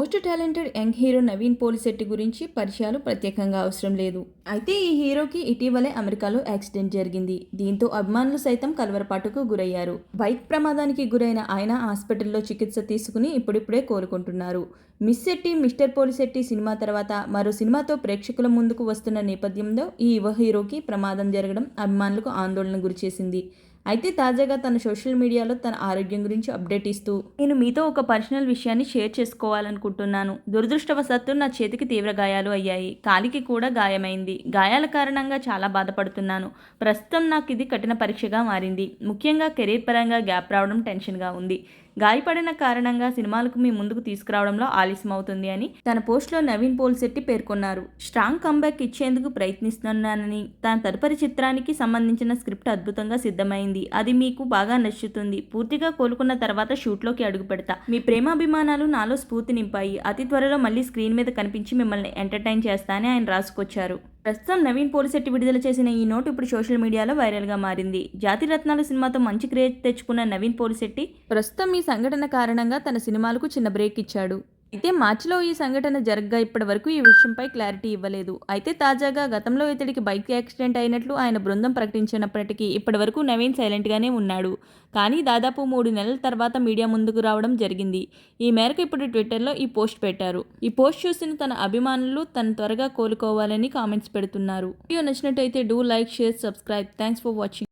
Most talented young hero Naveen Polishetty గురించి పరిచయాలు ప్రత్యేకంగా అవసరం లేదు. అయితే ఈ హీరోకి ఇటీవలే అమెరికాలో యాక్సిడెంట్ జరిగింది. దీంతో అభిమానులు సైతం కలవరపాటుకు గురయ్యారు. బైక్ ప్రమాదానికి గురైన ఆయన హాస్పిటల్లో చికిత్స తీసుకుని ఇప్పుడిప్పుడే కోలుకుంటున్నారు. మిస్ శెట్టి మిస్టర్ పోలిశెట్టి సినిమా తర్వాత మరో సినిమాతో ప్రేక్షకుల ముందుకు వస్తున్న నేపథ్యంలో ఈ యువ హీరోకి ప్రమాదం జరగడం అభిమానులకు ఆందోళన గురిచేసింది. అయితే తాజాగా తన సోషల్ మీడియాలో తన ఆరోగ్యం గురించి అప్డేట్ ఇస్తూ నేను మీతో ఒక పర్సనల్ విషయాన్ని షేర్ చేసుకోవాలనుకుంటున్నాను. దురదృష్టవశాత్తు నా చేతికి తీవ్ర గాయాలు అయ్యాయి. కాలికి కూడా గాయమైంది. గాయాల కారణంగా చాలా బాధపడుతున్నాను. ప్రస్తుతం నాకు ఇది కఠిన పరీక్షగా మారింది. ముఖ్యంగా కెరీర్ పరంగా గ్యాప్ రావడం టెన్షన్గా ఉంది. గాయపడిన కారణంగా సినిమాలకు మీ ముందుకు తీసుకురావడంలో ఆలస్యం అవుతుంది అని తన పోస్ట్లో నవీన్ పోల్శెట్టి పేర్కొన్నారు. స్ట్రాంగ్ కంబ్యాక్ ఇచ్చేందుకు ప్రయత్నిస్తున్నానని తన తదుపరి చిత్రానికి సంబంధించిన స్క్రిప్ట్ అద్భుతంగా సిద్ధమైంది. అది మీకు బాగా నచ్చుతుంది. పూర్తిగా కోలుకున్న తర్వాత షూట్లోకి అడుగు పెడతా. మీ ప్రేమాభిమానాలు నాలో స్ఫూర్తి నింపాయి. అతి త్వరలో మళ్ళీ స్క్రీన్ మీద కనిపించి మిమ్మల్ని ఎంటర్టైన్ చేస్తానని ఆయన రాసుకొచ్చారు. ప్రస్తుతం నవీన్ పోలిశెట్టి విడుదల చేసిన ఈ నోట్ ఇప్పుడు సోషల్ మీడియాలో వైరల్గా మారింది. జాతి రత్నాలు సినిమాతో మంచి క్రేజ్ తెచ్చుకున్న నవీన్ పోలిశెట్టి ప్రస్తుతం ఈ సంఘటన కారణంగా తన సినిమాలకు చిన్న బ్రేక్ ఇచ్చాడు. అయితే మార్చిలో ఈ సంఘటన జరగ్గా ఇప్పటి వరకు ఈ విషయంపై క్లారిటీ ఇవ్వలేదు. అయితే తాజాగా గతంలో ఇతడికి బైక్ యాక్సిడెంట్ అయినట్లు ఆయన బృందం ప్రకటించినప్పటికీ ఇప్పటి వరకు నవీన్ సైలెంట్గానే ఉన్నాడు. కానీ దాదాపు మూడు నెలల తర్వాత మీడియా ముందుకు రావడం జరిగింది. ఈ మేరకు ఇప్పుడు ట్విట్టర్లో ఈ పోస్ట్ పెట్టారు. ఈ పోస్ట్ చూసిన తన అభిమానులు తను త్వరగా కోలుకోవాలని కామెంట్స్ పెడుతున్నారు. వీడియో నచ్చినట్టయితే do like share subscribe. Thanks for watching.